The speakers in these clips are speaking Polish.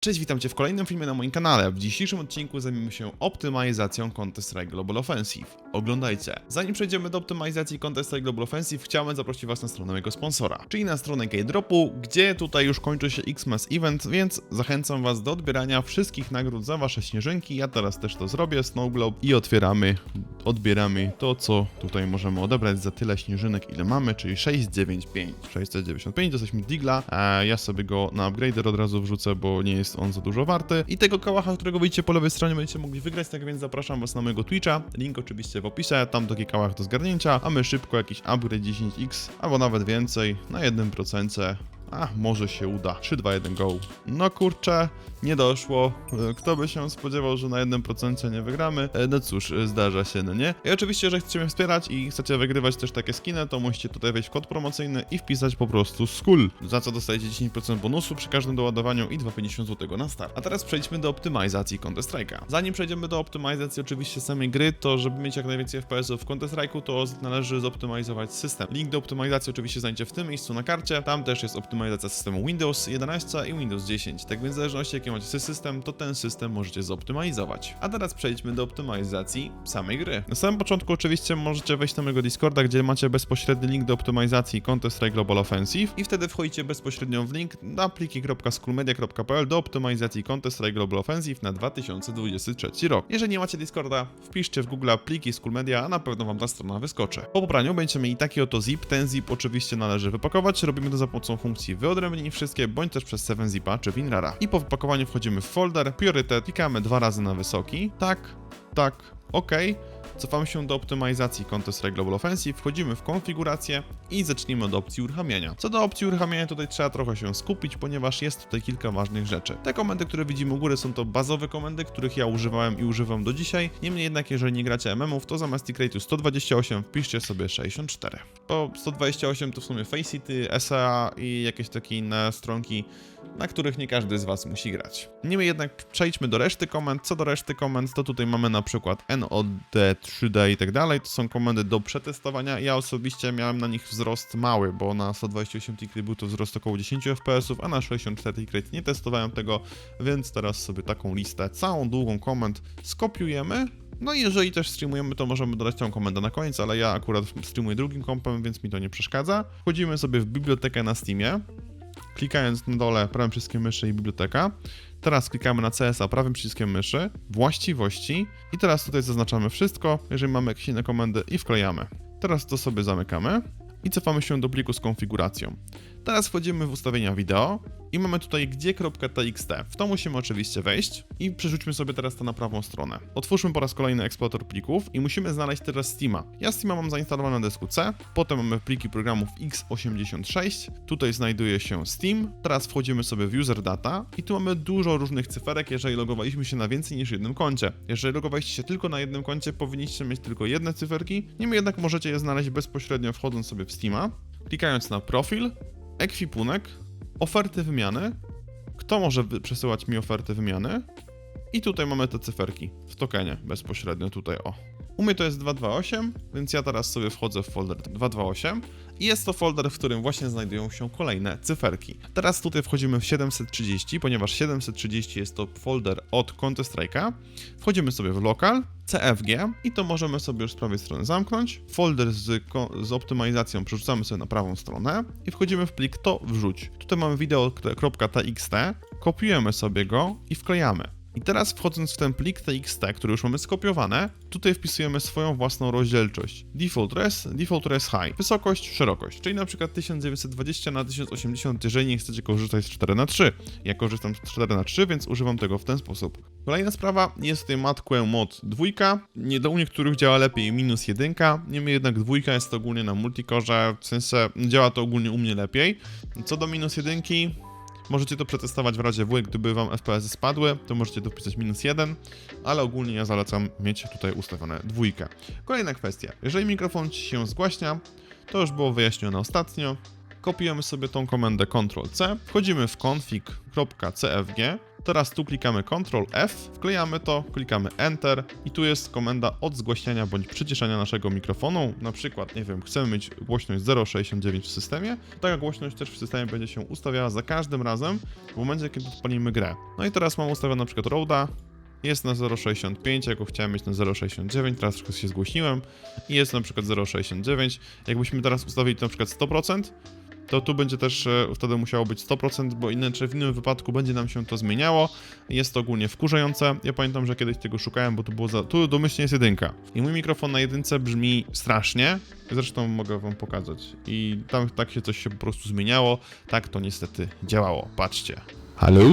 Cześć, witam Cię w kolejnym filmie na moim kanale. W dzisiejszym odcinku zajmiemy się optymalizacją Counter-Strike Global Offensive. Oglądajcie. Zanim przejdziemy do optymalizacji Counter-Strike Global Offensive, chciałem zaprosić Was na stronę mojego sponsora, czyli na stronę K-Dropu, gdzie tutaj już kończy się Xmas Event, więc zachęcam Was do odbierania wszystkich nagród za Wasze śnieżynki. Ja teraz też to zrobię, Snow Globe, i otwieramy, odbieramy to, co tutaj możemy odebrać za tyle śnieżynek, ile mamy, czyli 695. 695 dostaliśmy Digla, a ja sobie go na upgrader od razu wrzucę, bo nie jest on za dużo warty. I tego kałacha, którego widzicie po lewej stronie, będziecie mogli wygrać, tak więc zapraszam Was na mojego Twitcha. Link oczywiście w opisie, tam taki kałach do zgarnięcia, a my szybko jakiś upgrade 10x, albo nawet więcej, na 1%. A, może się uda. 3, 2, 1, go. No kurczę, nie doszło. E, Kto by się spodziewał, że na 1% nie wygramy? E, No cóż, e, zdarza się, no nie? I oczywiście, jeżeli chcecie mnie wspierać i chcecie wygrywać też takie skiny, to musicie tutaj wejść w kod promocyjny i wpisać po prostu SKUL, za co dostajecie 10% bonusu przy każdym doładowaniu i 2,50 zł na start. A teraz przejdźmy do optymalizacji Counter-Strike'a. Zanim przejdziemy do optymalizacji oczywiście samej gry, to żeby mieć jak najwięcej FPS-ów w Counter-Strike'u, to należy zoptymalizować system. Link do optymalizacji oczywiście znajdziecie w tym miejscu na karcie, tam też jest optymalizacja systemu Windows 11 i Windows 10. Tak więc w zależności jaki macie system, to ten system możecie zoptymalizować. A teraz przejdźmy do optymalizacji samej gry. Na samym początku oczywiście możecie wejść na mojego Discorda, gdzie macie bezpośredni link do optymalizacji Counter-Strike Global Offensive i wtedy wchodzicie bezpośrednio w link na pliki.schoolmedia.pl do optymalizacji Counter-Strike Global Offensive na 2023 rok. Jeżeli nie macie Discorda, wpiszcie w Google pliki Schoolmedia, a na pewno wam ta strona wyskoczy. Po pobraniu będziecie mieli taki oto zip. Ten zip oczywiście należy wypakować. Robimy to za pomocą funkcji wyodrębnij wszystkie, bądź też przez 7zipa czy WinRara. I po wypakowaniu wchodzimy w folder, priorytet, klikamy dwa razy na wysoki, tak, tak, ok. Cofamy się do optymalizacji Counter-Strike Global Offensive, wchodzimy w konfigurację i zacznijmy od opcji uruchamiania. Co do opcji uruchamiania, tutaj trzeba trochę się skupić, ponieważ jest tutaj kilka ważnych rzeczy. Te komendy, które widzimy u góry, są to bazowe komendy, których ja używałem i używam do dzisiaj. Niemniej jednak, jeżeli nie gracie MM-ów, to zamiast tick 128 wpiszcie sobie 64. Bo 128 to w sumie Faceit, SA i jakieś takie inne stronki, na których nie każdy z Was musi grać. Niemniej jednak przejdźmy do reszty komend. Co do reszty komend, to tutaj mamy na przykład NOD, 3D i tak dalej. To są komendy do przetestowania. Ja osobiście miałem na nich wzrost mały, bo na 128 tick był to wzrost około 10 FPS, a na 64 tick nie testowałem tego, więc teraz sobie taką listę, całą długą komend skopiujemy. No i jeżeli też streamujemy, to możemy dodać tą komendę na koniec, ale ja akurat streamuję drugim kompem, więc mi to nie przeszkadza. Wchodzimy sobie w bibliotekę na Steamie klikając na dole prawym przyciskiem myszy i biblioteka. Teraz klikamy na CSA prawym przyciskiem myszy, właściwości i teraz tutaj zaznaczamy wszystko, jeżeli mamy jakieś inne komendy i wklejamy. Teraz to sobie zamykamy i cofamy się do pliku z konfiguracją. Teraz wchodzimy w ustawienia wideo i mamy tutaj gdzie.txt. W to musimy oczywiście wejść i przerzućmy sobie teraz to na prawą stronę. Otwórzmy po raz kolejny eksplorator plików i musimy znaleźć teraz Steama. Ja Steama mam zainstalowane na dysku C, potem mamy pliki programów x86, tutaj znajduje się Steam, teraz wchodzimy sobie w user data i tu mamy dużo różnych cyferek, jeżeli logowaliśmy się na więcej niż jednym koncie. Jeżeli logowaliście się tylko na jednym koncie, powinniście mieć tylko jedne cyferki, niemniej jednak możecie je znaleźć bezpośrednio wchodząc sobie w Steama, klikając na profil, ekwipunek, oferty wymiany, kto może przesyłać mi oferty wymiany i tutaj mamy te cyferki w tokenie bezpośrednio tutaj o. U mnie to jest 228, więc ja teraz sobie wchodzę w folder 228 i jest to folder, w którym właśnie znajdują się kolejne cyferki. Teraz tutaj wchodzimy w 730, ponieważ 730 jest to folder od Counter-Strike'a. Wchodzimy sobie w lokal, CFG i to możemy sobie już z prawej strony zamknąć. Folder z, z optymalizacją przerzucamy sobie na prawą stronę i wchodzimy w plik to wrzuć. Tutaj mamy wideo.txt, kopiujemy sobie go i wklejamy. I teraz wchodząc w ten plik TXT, który już mamy skopiowane, tutaj wpisujemy swoją własną rozdzielczość. Default res, default res high, wysokość, szerokość, czyli na przykład 1920 na 1080, jeżeli nie chcecie korzystać z 4 na 3 Ja korzystam z 4 na 3 więc używam tego w ten sposób. Kolejna sprawa, jest tutaj matkę mod 2, nie do u niektórych działa lepiej minus 1, niemniej jednak dwójka jest ogólnie na multikorze, w sensie działa to ogólnie u mnie lepiej. Co do minus 1, Możecie to przetestować w razie W, gdyby wam FPS spadły, to możecie tu wpisać minus 1, ale ogólnie ja zalecam mieć tutaj ustawione dwójkę. Kolejna kwestia. Jeżeli mikrofon ci się zgłaśnia, to już było wyjaśnione ostatnio. Kopiujemy sobie tą komendę Ctrl-C, wchodzimy w config.cfg, Teraz tu klikamy Ctrl F, wklejamy to, klikamy Enter i tu jest komenda odzgłaśniania bądź przyciszania naszego mikrofonu. Na przykład, nie wiem, chcemy mieć głośność 0,69 w systemie. Taka głośność też w systemie będzie się ustawiała za każdym razem w momencie, kiedy odpalimy grę. No i teraz mam ustawione na przykład Roda, jest na 0,65, jako chciałem mieć na 0,69, teraz troszkę się zgłośniłem i jest na przykład 0,69. Jakbyśmy teraz ustawili to na przykład 100%, to tu będzie też e, wtedy musiało być 100%, bo inaczej w innym wypadku będzie nam się to zmieniało. Jest to ogólnie wkurzające. Ja pamiętam, że kiedyś tego szukałem, bo tu było za... Tu domyślnie jest jedynka. I mój mikrofon na jedynce brzmi strasznie. Zresztą mogę wam pokazać. I tam tak się coś się po prostu zmieniało. Tak to niestety działało. Patrzcie. Halo?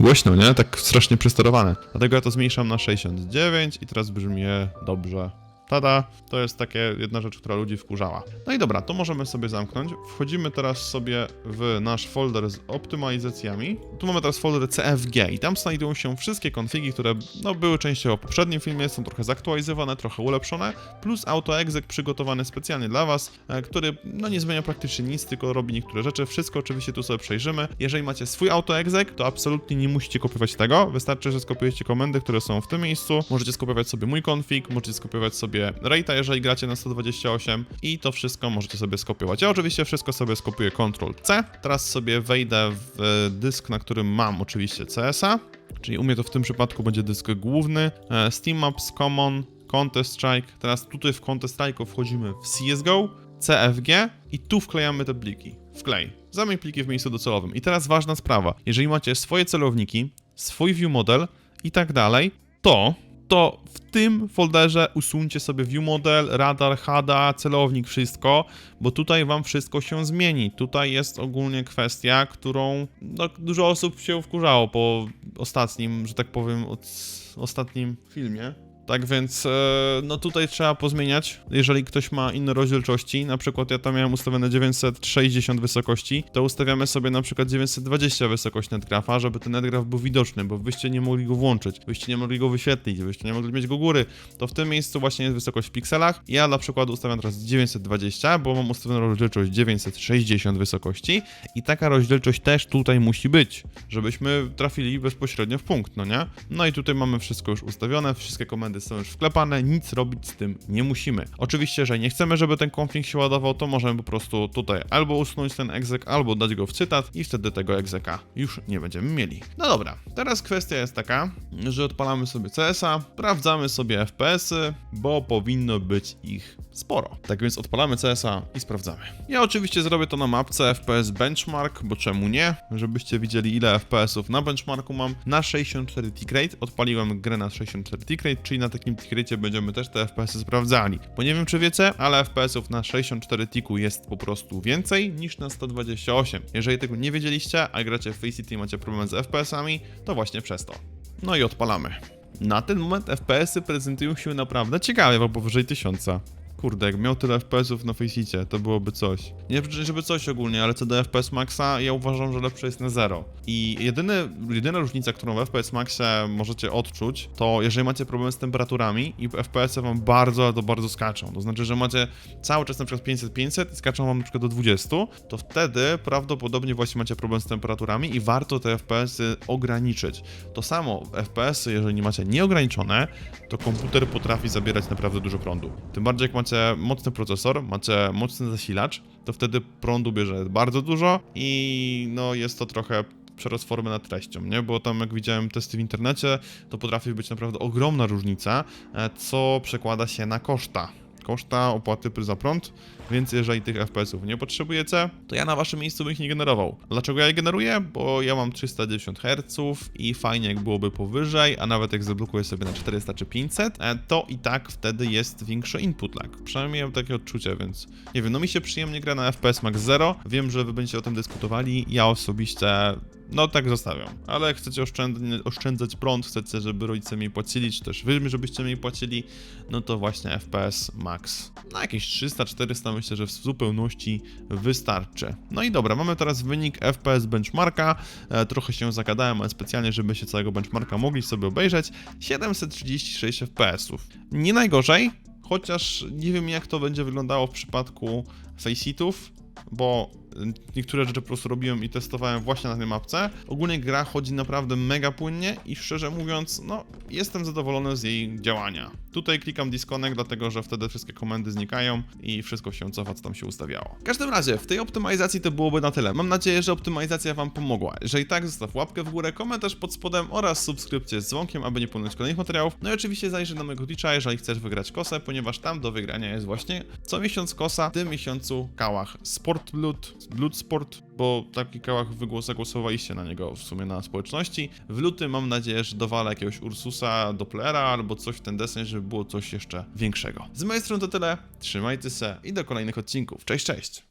Głośno, nie? Tak strasznie przesterowane. Dlatego ja to zmniejszam na 69 i teraz brzmi dobrze. Tada, to jest takie jedna rzecz, która ludzi wkurzała. No i dobra, to możemy sobie zamknąć. Wchodzimy teraz sobie w nasz folder z optymalizacjami. Tu mamy teraz folder CFG i tam znajdują się wszystkie konfigi, które no, były częściowo w poprzednim filmie, są trochę zaktualizowane, trochę ulepszone, plus AutoExec przygotowany specjalnie dla Was, e, który no, nie zmienia praktycznie nic, tylko robi niektóre rzeczy. Wszystko oczywiście tu sobie przejrzymy. Jeżeli macie swój AutoExec, to absolutnie nie musicie kopiować tego. Wystarczy, że skopiujecie komendy, które są w tym miejscu. Możecie skopiować sobie mój config, możecie skopiować sobie rate'a, jeżeli gracie na 128 i to wszystko możecie sobie skopiować. Ja oczywiście wszystko sobie skopiuję Ctrl-C. Teraz sobie wejdę w dysk, na którym mam oczywiście CS-a, czyli u mnie to w tym przypadku będzie dysk główny, e, Steam Maps, Common, Contest Strike. Teraz tutaj w Contest Strike wchodzimy w CSGO, CFG i tu wklejamy te pliki. Wklej. Zamień pliki w miejscu docelowym. I teraz ważna sprawa. Jeżeli macie swoje celowniki, swój view model i tak dalej, to to w tym folderze usuńcie sobie view model, radar, HADA, celownik, wszystko, bo tutaj wam wszystko się zmieni. Tutaj jest ogólnie kwestia, którą no, dużo osób się wkurzało po ostatnim, że tak powiem, od, ostatnim filmie. Tak więc, e, no tutaj trzeba pozmieniać, jeżeli ktoś ma inne rozdzielczości, na przykład ja tam miałem ustawione 960 wysokości, to ustawiamy sobie na przykład 920 wysokość netgrafa, żeby ten netgraf był widoczny, bo wyście nie mogli go włączyć, wyście nie mogli go wyświetlić, wyście nie mogli mieć go góry, to w tym miejscu właśnie jest wysokość w pikselach. Ja na przykład ustawiam teraz 920, bo mam ustawioną rozdzielczość 960 wysokości i taka rozdzielczość też tutaj musi być, żebyśmy trafili bezpośrednio w punkt, no nie? No i tutaj mamy wszystko już ustawione, wszystkie komendy są już wklepane, nic robić z tym nie musimy. Oczywiście, że nie chcemy, żeby ten konfig się ładował, to możemy po prostu tutaj albo usunąć ten exec, albo dać go w cytat i wtedy tego exeka już nie będziemy mieli. No dobra, teraz kwestia jest taka, że odpalamy sobie CS-a, sprawdzamy sobie FPS-y, bo powinno być ich sporo. Tak więc odpalamy CS-a i sprawdzamy. Ja oczywiście zrobię to na mapce FPS Benchmark, bo czemu nie? Żebyście widzieli ile FPS-ów na benchmarku mam. Na 64 tick rate odpaliłem grę na 64 tick rate, czyli na takim tick rate będziemy też te FPS-y sprawdzali. Bo nie wiem czy wiecie, ale FPS-ów na 64 ticku jest po prostu więcej niż na 128. Jeżeli tego nie wiedzieliście, a gracie w Faceit i macie problem z FPS-ami, to właśnie przez to. No i odpalamy. Na ten moment FPS-y prezentują się naprawdę ciekawie, bo powyżej 1000. Kurde, jak miał tyle FPS-ów na Faceicie, to byłoby coś. Nie żeby coś ogólnie, ale co do FPS Maxa, ja uważam, że lepsze jest na 0. I jedyny, jedyna różnica, którą w FPS Maxie możecie odczuć, to jeżeli macie problem z temperaturami i FPS-y wam bardzo, to bardzo skaczą. To znaczy, że macie cały czas na przykład 500-500 i skaczą wam na przykład do 20, to wtedy prawdopodobnie właśnie macie problem z temperaturami i warto te FPS-y ograniczyć. To samo FPS-y, jeżeli macie nieograniczone, to komputer potrafi zabierać naprawdę dużo prądu. Tym bardziej jak macie mocny procesor, macie mocny zasilacz, to wtedy prądu bierze bardzo dużo i no jest to trochę przerost formy nad treścią, nie? Bo tam jak widziałem testy w internecie, to potrafi być naprawdę ogromna różnica, e, co przekłada się na koszta. Koszta opłaty za prąd, więc jeżeli tych FPS-ów nie potrzebujecie, to ja na waszym miejscu bym ich nie generował. Dlaczego ja je generuję? Bo ja mam 310 Hz i fajnie jak byłoby powyżej, a nawet jak zablokuję sobie na 400 czy 500, e, to i tak wtedy jest większy input lag. Przynajmniej mam takie odczucie, więc nie wiem, no mi się przyjemnie gra na FPS Max 0. Wiem, że wy będziecie o tym dyskutowali. Ja osobiście no tak zostawiam. Ale jak chcecie oszczędzać prąd, chcecie, żeby rodzice mi płacili, czy też wy, żebyście mi płacili, no to właśnie FPS max. Na jakieś 300-400 myślę, że w zupełności wystarczy. No i dobra, mamy teraz wynik FPS benchmarka. E, trochę się zagadałem, ale specjalnie, żeby się całego benchmarka mogli sobie obejrzeć. 736 FPS-ów. Nie najgorzej, chociaż nie wiem jak to będzie wyglądało w przypadku faceitów, bo niektóre rzeczy po prostu robiłem i testowałem właśnie na tej mapce. Ogólnie gra chodzi naprawdę mega płynnie i szczerze mówiąc, no, jestem zadowolony z jej działania. Tutaj klikam disconnect, dlatego że wtedy wszystkie komendy znikają i wszystko się cofa, co tam się ustawiało. W każdym razie, w tej optymalizacji to byłoby na tyle. Mam nadzieję, że optymalizacja Wam pomogła. Jeżeli tak, zostaw łapkę w górę, komentarz pod spodem oraz subskrypcję z dzwonkiem, aby nie pomylić kolejnych materiałów. No i oczywiście zajrzyj na mojego Twitcha, jeżeli chcesz wygrać kosę, ponieważ tam do wygrania jest właśnie co miesiąc kosa, w tym miesiącu kałach Sport Blood, Blood Sport, bo taki kałach wygłos, zagłosowaliście na niego w sumie na społeczności. W lutym mam nadzieję, że dowalę jakiegoś Ursusa, Dopplera albo coś w ten deseń, żeby było coś jeszcze większego. Z mojej strony to tyle, trzymajcie się i do kolejnych odcinków. Cześć, cześć!